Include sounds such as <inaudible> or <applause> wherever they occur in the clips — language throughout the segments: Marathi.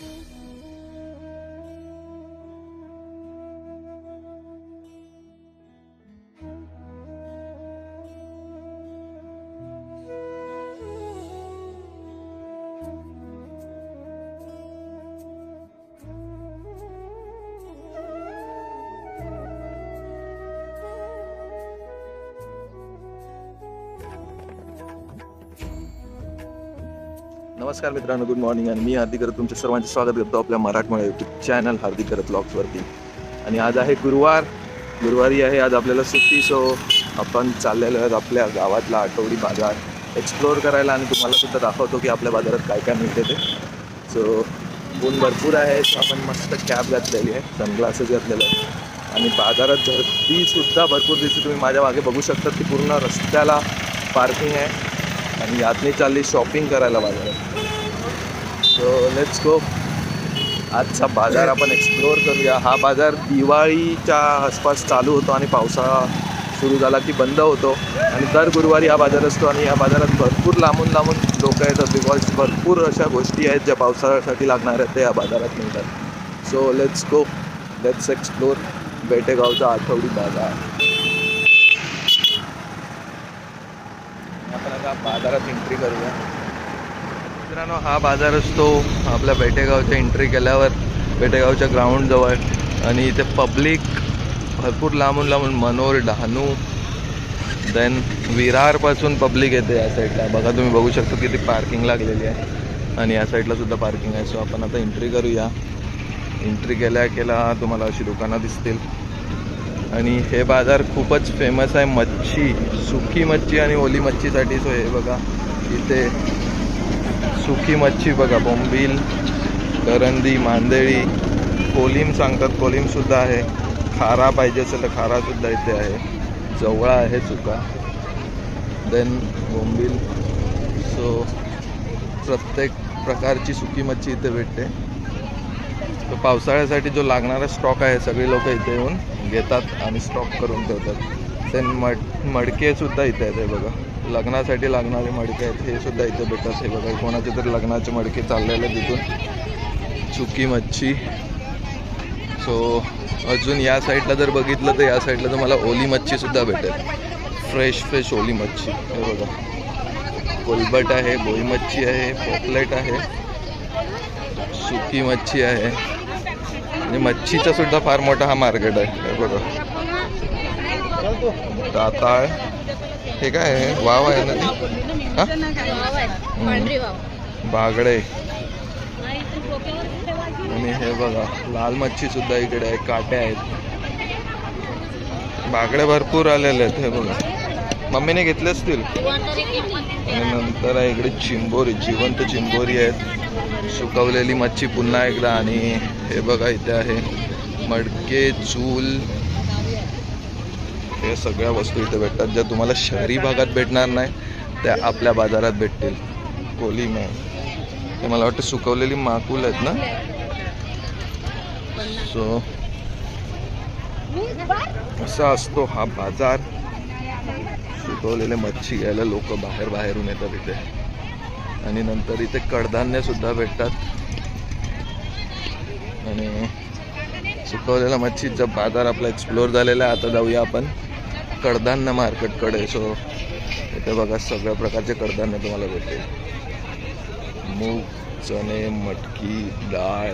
Música नमस्कार मित्रांनो गुड मॉर्निंग आणि मी हार्दिक करत तुमच्या सर्वांचे स्वागत करतो आपल्या मराठमोळ्या यूट्यूब चॅनल हार्दिक करत ब्लॉग्सवरती आणि आज आहे गुरुवार. गुरुवारी आहे आज आपल्याला सुट्टी सो आपण चाललेलो आहेत आपल्या गावातला आठवडी बाजार. एक्सप्लोअर करायला आणि तुम्हाला सुद्धा दाखवतो की आपल्या बाजारात काय काय मिळते ते. सो ऊन भरपूर आहे सो आपण मस्त कॅब घातलेली आहे सनग्लासेस घातलेले आहेत. आणि बाजारात गर्दीसुद्धा भरपूर दिसते. तुम्ही माझ्या मागे बघू शकता की पूर्ण रस्त्याला पार्किंग आहे. आणि यातनी चालली शॉपिंग करायला बाजारात. सो लेट्स गो आजचा बाजार आपण एक्सप्लोअर करूया. हा बाजार दिवाळीच्या आसपास चालू होतो आणि पावसाळा सुरू झाला की बंद होतो. आणि दर गुरुवारी हा बाजार असतो आणि या बाजारात भरपूर लांबून लांबून लोक येतात बिकॉज भरपूर अशा गोष्टी आहेत ज्या पावसाळ्यासाठी लागणार आहेत या बाजारात मिळतात. So let's go let's explore बेटेगावचा आठवडी बाजार. आपण आता बाजारात एंट्री करूया. मित्रांनो हा बाजार असतो आपल्या बेटेगावच्या एंट्री केल्यावर बेटेगावच्या ग्राउंडजवळ आणि इथे पब्लिक भरपूर लांबून लांबून मनोर डहाणू देन विरारपासून पब्लिक येते या साईडला बघा तुम्ही बघू शकता किती पार्किंग लागलेली आहे. आणि या साईडला सुद्धा पार्किंग आहे. सो आपण आता एंट्री करूया. एंट्री केल्या केला तुम्हाला अशी दुकानं दिसतील. आणि हे बाजार खूपच फेमस आहे. मच्छी सुकी मच्छी आणि ओली मच्छीसाठी. सो हे बघा इथे सुकी मच्छी बघा बोंबील करंदी मांदेळी. कोलीम सांगतात कोलीमसुद्धा आहे. खारा पाहिजे असेल तर खारासुद्धा इथे आहे. जवळा आहे चुका. देन बोंबील. सो प्रत्येक प्रकारची सुकी मच्छी इथे भेटते. तर पावसाळ्यासाठी जो लागणारा स्टॉक आहे सगळी लोक इथे येऊन घेतात आणि स्टॉक करून ठेवतात. देन मड मडकेसुद्धा इथे आहेत बघा. लग्नासाठी लागणारे मडके आहेत हे सुद्धा इथे भेटतात. हे बघा कोणाचे तरी लग्नाचे मडके चाललेले तिथून सुकी मच्छी. सो अजून या साईडला जर बघितलं तर या साईडला तुम्हाला ओली मच्छी सुद्धा भेटेल. फ्रेश फ्रेश ओली मच्छी. हे बघा. कोलबट आहे बोई मच्छी आहे पॉपलेट आहे. सुकी मच्छी आहे. आणि मच्छीचा सुद्धा फार मोठा हा मार्केट आहे. हे बघा. दाताळ. हे काय आहे? वाव आहे ना ती? हा? बागडे. आणि हे बघा लाल मच्छी सुद्धा इकडे आहे काटे आहेत. बागडे भरपूर आलेले आहेत हे बघा. मम्मीने घेतले असतील? आणि नंतर आहे इकडे चिंबोरी जिवंत चिंबोरी आहेत. सुकवलेली मच्छी पुन्हा एकदा आणि हे बघा इथे आहे मडके चूल हे सगळ्या वस्तू इथे भेटतात. ज्या तुम्हाला शहरी भागात भेटणार नाही त्या आपल्या बाजारात भेटतील. कोली आहे ते मला वाटतं सुकवलेली माकुल आहेत ना? सो असा असतो हा बाजार. सुकवलेले मच्छी घ्यायला लोक बाहेर बाहेरून येतात इथे. आणि नंतर इथे कडधान्य सुद्धा भेटतात. आणि सुकवलेला मच्छीचा बाजार आपला एक्सप्लोअर झालेला आहे. आता जाऊया आपण. कडधान्य मार्केटकडे सो इथे बघा सगळ्या प्रकारचे कडधान्य तुम्हाला भेटतील. मूग चणे मटकी डाळ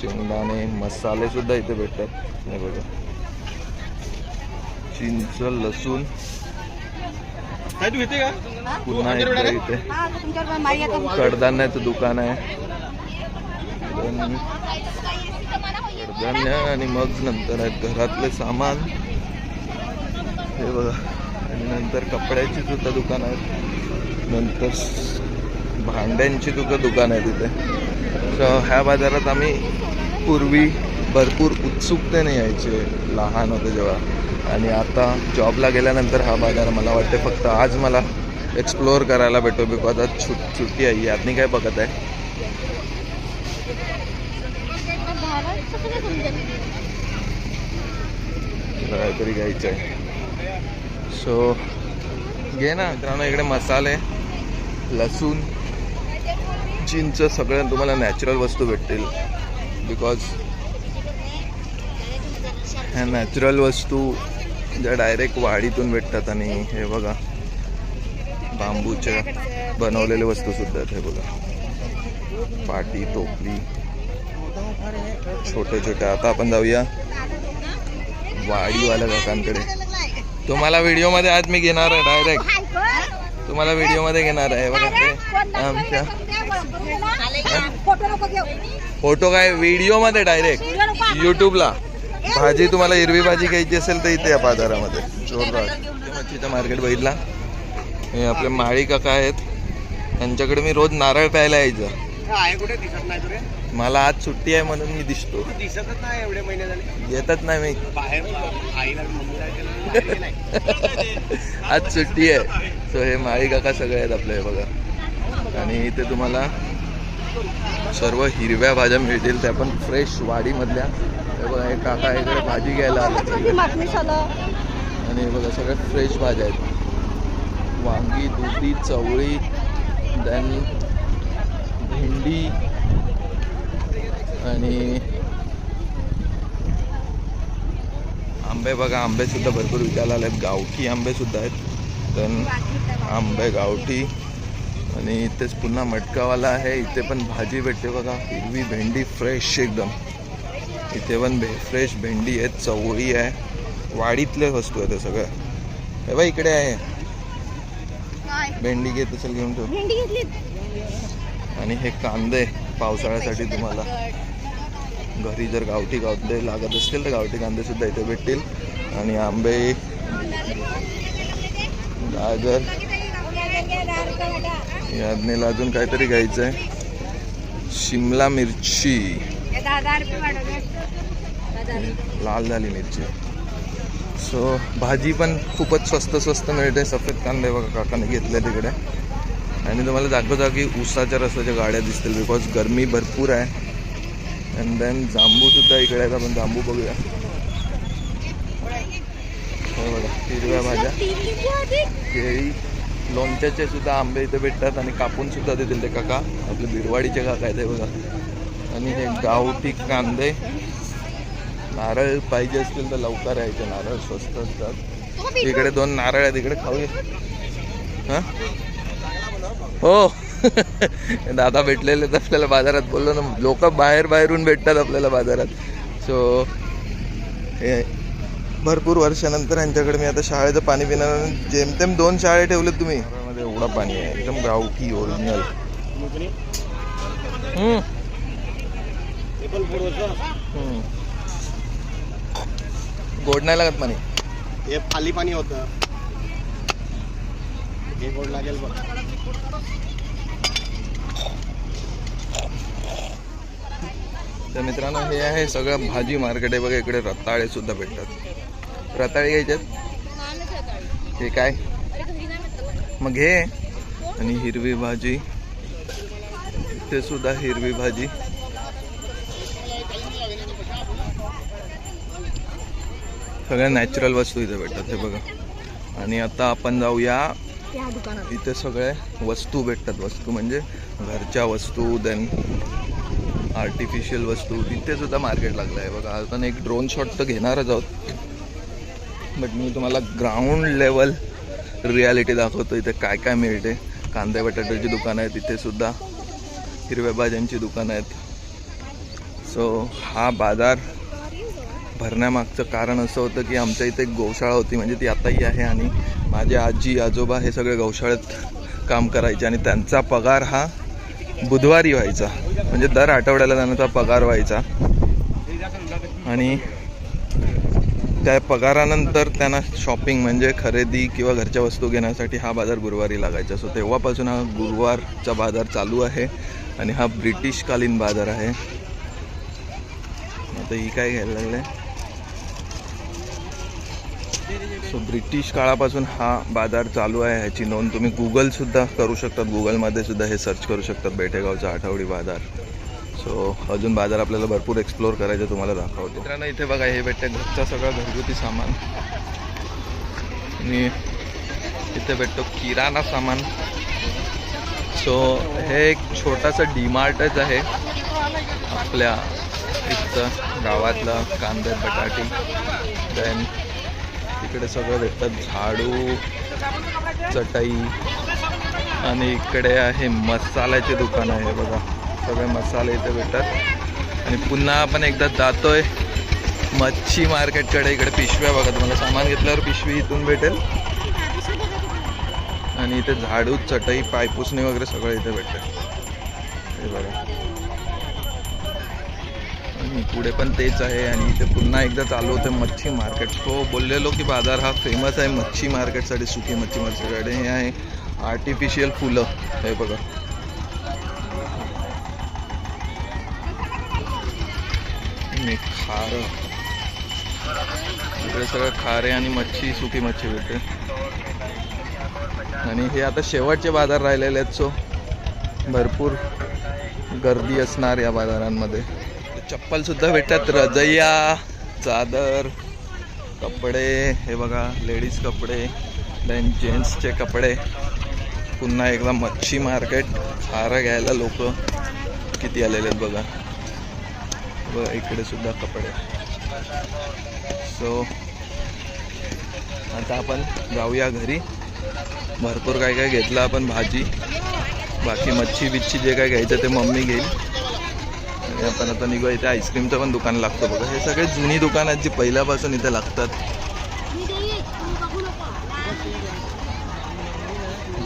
शेंगदाणे मसाले सुद्धा इथे भेटतात. हे बघा. चिंच लसूण. पुन्हा एकदा इथे. कडधान्याचं दुकान आहे. कडधान्य आणि मग नंतर आहेत घरातले सामान. हे बघा. आणि नंतर कपड्याची सुद्धा दुकान आहेत. नंतर भांड्यांची सुद्धा दुकान आहे तिथे तर ह्या बाजारात आम्ही पूर्वी भरपूर उत्सुकतेने यायचे लहान होते जेव्हा. आणि आता जॉबला गेल्यानंतर हा बाजार मला वाटते फक्त आज मला एक्सप्लोअर करायला भेटतो बिकॉज आज छुट सुट्टी आहे. यातनी काय बघत आहे? काहीतरी घ्यायचं आहे सो घे ना मित्रांनो इकडे मसाले लसूण चिंच सगळं तुम्हाला नॅचरल वस्तू भेटतील. बिकॉज ह्या नॅचरल वस्तू ज्या डायरेक्ट वाडीतून भेटतात आणि हे बघा बांबूच्या बनवलेल्या वस्तूसुद्धा आहेत हे बघा. पाटी टोपली छोटे छोटे आता आपण जाऊया वाडीवाल्या काकांकडे. तुम्हाला व्हिडिओमध्ये आज मी घेणार आहे डायरेक्ट तुम्हाला व्हिडिओमध्ये घेणार आहे बघा ते आमच्या फोटो काय? व्हिडिओमध्ये डायरेक्ट युट्यूबला भाजी तुम्हाला हिरवी भाजी घ्यायची असेल तर इथे या बाजारामध्ये. जोरदार. मच्छीचा मार्केट बघितला. हे आपले माळी काका आहेत. त्यांच्याकडे मी रोज नारळ प्यायला यायचं. मला आज सुट्टी आहे म्हणून मी दिसतो. दिसतच नाही एवढे महिने झाले. येतच नाही मी. बाहेर आईला <laughs> आज सुट्टी आहे. सो हे माळी काका सगळे आहेत आपले हे बघा. आणि इथे तुम्हाला सर्व हिरव्या भाज्या मिळतील त्या पण फ्रेश वाडीमधल्या. हे बघा हे काका इकडे भाजी घ्यायला आणि बघा सगळ्या फ्रेश भाज्या आहेत. वांगी दुधी चवळी देन भेंडी आणि आंबे बघा आंबे सुद्धा भरपूर विकायला आले आहेत गावठी आंबे सुद्धा आहेत. then आंबे गावठी आणि इथेच पुन्हा मटकावाला आहे. इथे पण भाजी भेटते बघा. हिरवी भेंडी फ्रेश एकदम. इथे पण भे फ्रेश भेंडी आहे चवळी आहे. वाडीतल्या वस्तू आहेत हे सगळ्या हे बघ इकडे आहे. भेंडी घेत असेल घेऊन ठेव. भेंडी घेतली आणि हे कांदे पावसाळ्यासाठी तुम्हाला. घरी जर गावठी कांदे लागत असतील तर गावठी कांदे सुद्धा इथे भेटतील. आणि आंबे गाजर. यादनेला अजून काहीतरी घ्यायचं आहे शिमला मिरची. लाल झाली मिरची. सो भाजी पण खूपच स्वस्त स्वस्त मिळते. सफेद कांदे बघा काकाने घेतले तिकडे. आणि तुम्हाला जागोजागी ऊसाच्या रस्त्याच्या गाड्या दिसतील बिकॉज गरमी भरपूर आहे. अँड देन जांबू सुद्धा इकडे आहेत. आपण जांबू बघूया. हिरव्या भाज्या. केळी लोणच्याचे सुद्धा आंबे इथे भेटतात आणि कापून सुद्धा देतील ते काका. आपले बिरवाडीचे काका आहेत बघा. आणि हे गावठी कांदे. नारळ पाहिजे असतील तर लवकर यायचे. नारळ स्वस्त असतात. इकडे दोन नारळ आहेत. इकडे खाऊया. हां? हो. <laughs> दादा भेटलेले आहेत आपल्याला बाजारात बोललो ना लोक बाहेर बाहेरून भेटतात आपल्याला बाजारात. सो हे भरपूर वर्षानंतर यांच्याकडे मी आता शाळेचं पाणी पिणार जेमतेम दोन शाळे ठेवले तुम्ही. एवढा पाणी आहे एकदम गावठी ओरिजिनल गोड नाही लागत पाणी? हे खाली पाणी होतं. हे गोड लागेल बघ. तर मित्रांनो हे आहे सगळं भाजी मार्केट आहे बघा इकडे रताळे सुद्धा भेटतात. रताळे घ्यायच्यात हे काय मग घे. आणि हिरवी भाजी. ते सुद्धा हिरवी भाजी. सगळ्या नॅचरल वस्तू इथे भेटतात हे बघा. आणि आता आपण जाऊया. इथे सगळ्या वस्तू भेटतात वस्तू म्हणजे घरच्या वस्तू देन आर्टिफिशियल वस्तू तिथेसुद्धा मार्केट लागलं आहे. बघा आपण एक ड्रोन शॉट तर घेणारच आहोत. बट मी तुम्हाला ग्राउंड लेवल रियालिटी दाखवतो इथे काय काय मिळते? कांदे बटाट्याची दुकानं आहेत तिथेसुद्धा हिरव्या भाज्यांची दुकानं आहेत. सो हा बाजार भरण्यामागचं कारण असं होतं की आमच्या इथे एक गौशाळा होती. म्हणजे ती आताही आहे आणि माझे आजी आजोबा हे सगळे गौशाळेत काम करायचे आणि त्यांचा पगार हा बुधवारी व्हायचा. म्हणजे दर आठवड्याला त्यांचा पगार व्हायचा. आणि त्या पगारानंतर त्यांना शॉपिंग म्हणजे खरेदी किंवा घरच्या वस्तू घेण्यासाठी हा बाजार गुरुवारी लागायचा. सो तेव्हापासून हा गुरुवारचा बाजार चालू आहे आणि हा ब्रिटिशकालीन बाजार आहे. आता ही काय घ्यायला लागलं आहे सो ब्रिटिश काळापासून हा बाजार चालू आहे ह्याची नोंद तुम्ही गुगलसुद्धा करू शकतात. गुगलमध्ये सुद्धा हे सर्च करू शकतात बेटेगावचा आठवडी बाजार. सो अजून बाजार आपल्याला भरपूर एक्सप्लोर करायचं तुम्हाला दाखवतो. मित्रांनो इथे बघा हे भेटते घरचं सगळं घरगुती सामान. आणि इथे भेटतो किराणा सामान. सो हे एक छोटासा डीमार्टच आहे. आपल्या इथं गावातलं कांदे बटाटे देन इकडे सगळं भेटतात. झाडू चटई आणि इकडे आहे मसाल्याचे दुकान आहे बघा. सगळे मसाले इथे भेटतात. आणि पुन्हा आपण एकदा जातोय मच्छी मार्केटकडे. इकडे पिशव्या बघा तुम्हाला सामान घेतल्यावर पिशवी इथून भेटेल. आणि इथे झाडू चटई पायपुसणी वगैरे सगळं इथे भेटतं. हे बघा. पुढे पण तेच आहे आणि इथे पुन्हा एकदा चालू होतं मच्छी मार्केट. तो बोललेलो की बाजार हा फेमस आहे मच्छी मार्केटसाठी सुकी मच्छी मार्केटसाठी हे आहे आर्टिफिशियल फुलं. हे बघा. आणि खारं. इकडे सगळं खारे आणि मच्छी सुकी मच्छी भेटते. आणि हे आता शेवटचे बाजार राहिलेले आहेत सो भरपूर गर्दी असणार या बाजारांमध्ये. चप्पल सुद्धा भेटतात. रजया चादर कपडे. हे बघा लेडीज कपडे. देन जेंट्सचे कपडे. पुन्हा एकदा मच्छी मार्केट. खारं घ्यायला लोक किती आलेले आहेत बघा. व इकडे सुद्धा कपडे. सो आता आपण जाऊया घरी. भरपूर काय काय घेतलं आपण भाजी. बाकी मच्छी बिच्छी जे काय घ्यायचं ते मम्मी घेईल. आपण आता निघू इथे आईस्क्रीमचं पण दुकान लागतं बघा. हे सगळे जुनी दुकान आहेत जी पहिल्यापासून इथे लागतात.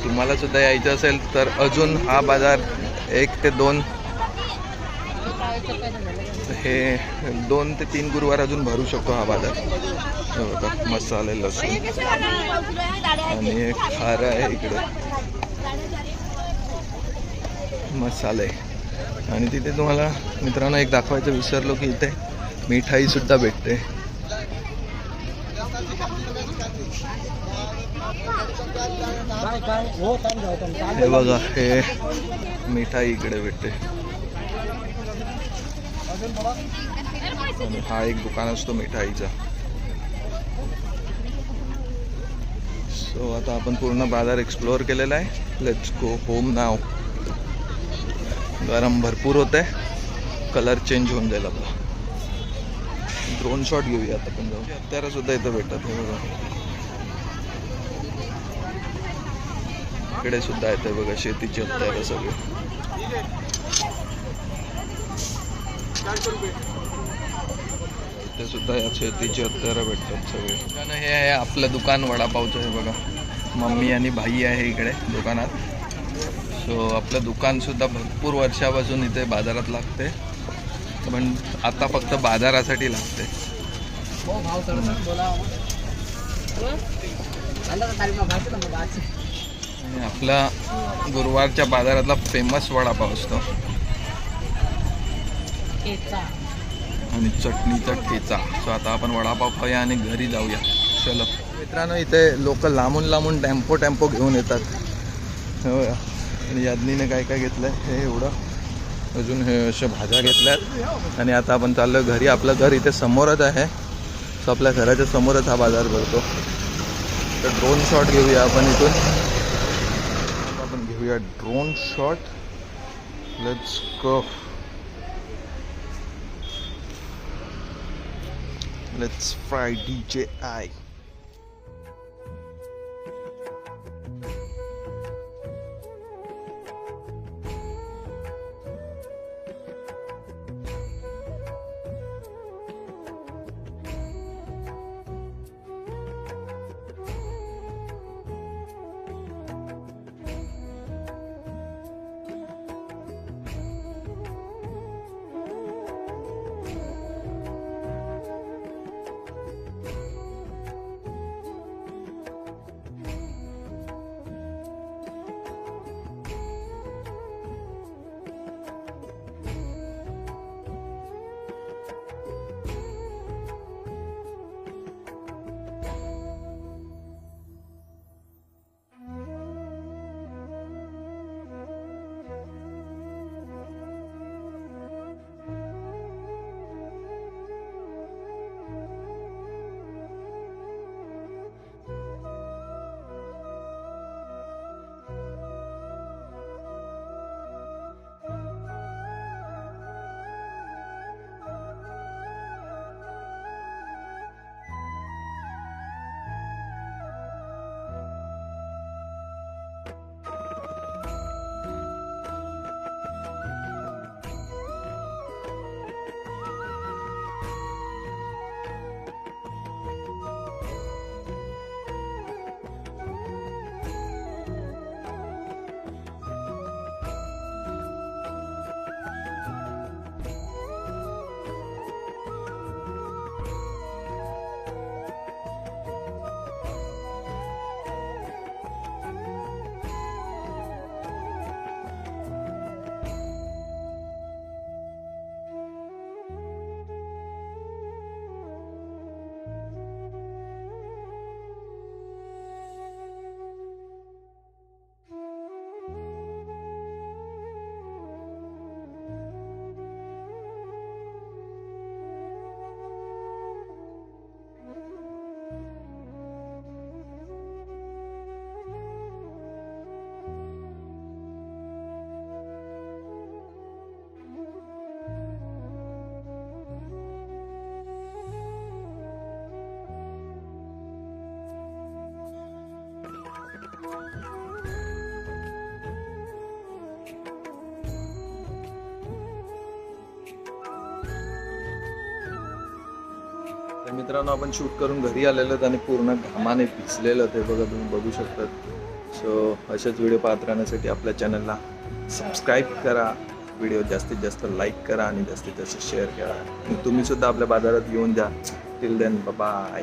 तुम्हाला सुद्धा यायचं असेल तर अजून हा बाजार एक ते दोन हे दोन ते तीन गुरुवार अजून भरू शकतो हा बाजार. मसाले लसूण. आणि खार आहे इकडे. मसाले आणि तिथे तुम्हाला मित्रांनो एक दाखवायचं विसरलो की इथे मिठाई सुद्धा भेटते. हे बघा हे मिठाई इकडे भेटते. हा एक दुकान असतो मिठाईचा. सो आता आपण पूर्ण बाजार एक्सप्लोअर केलेला आहे. लेट्स गो होम नाव गरम भरपूर होत आहे कलर चेंज होऊन जाईल आपला. ड्रोन शॉट घेऊया आता पण जाऊ हत्यारं सुद्धा इथं भेटतात हे बघा. इकडे सुद्धा येते बघा शेतीची हत्यारं सगळे. इथे सुद्धा या शेतीची हत्यारं भेटतात सगळे. हे आहे आपलं दुकान वडापावचं हे बघा. मम्मी आणि भाई आहे इकडे दुकानात. सो आपलं दुकान सुद्धा भरपूर वर्षापासून इथे बाजारात लागते. पण आता फक्त बाजारासाठी लागते. आणि आपला गुरुवारच्या बाजारातला फेमस वडापाव असतो. आणि चटणीचा ठेचा सो आता आपण वडापाव खाऊया आणि घरी जाऊया. चलो. मित्रांनो इथे लोक लांबून लांबून टेम्पो टेम्पो घेऊन येतात. हो. या. आणि यादनीने काय काय घेतलंय हे एवढं. अजून हे अशा भाज्या घेतल्यात. आणि आता आपण चाललो घरी. आपलं घर इथे समोरच आहे. सो आपल्या घराच्या समोरच हा बाजार भरतो. तर ड्रोन शॉट घेऊया आपण इथून. आपण घेऊया drone shot let's go Let's fry DJI. तर मित्रांनो आपण शूट करून घरी आलेलो आहोत आणि पूर्ण घामाने भिजलेलं ते बघा तुम्ही बघू शकतात. सो असेच व्हिडिओ पाहत राहण्यासाठी आपल्या चॅनलला सबस्क्राईब करा. व्हिडिओ जास्तीत जास्त लाईक करा आणि जास्तीत जास्त शेअर करा. आणि आपल्या बाजारात येऊन द्या टिल देन बाय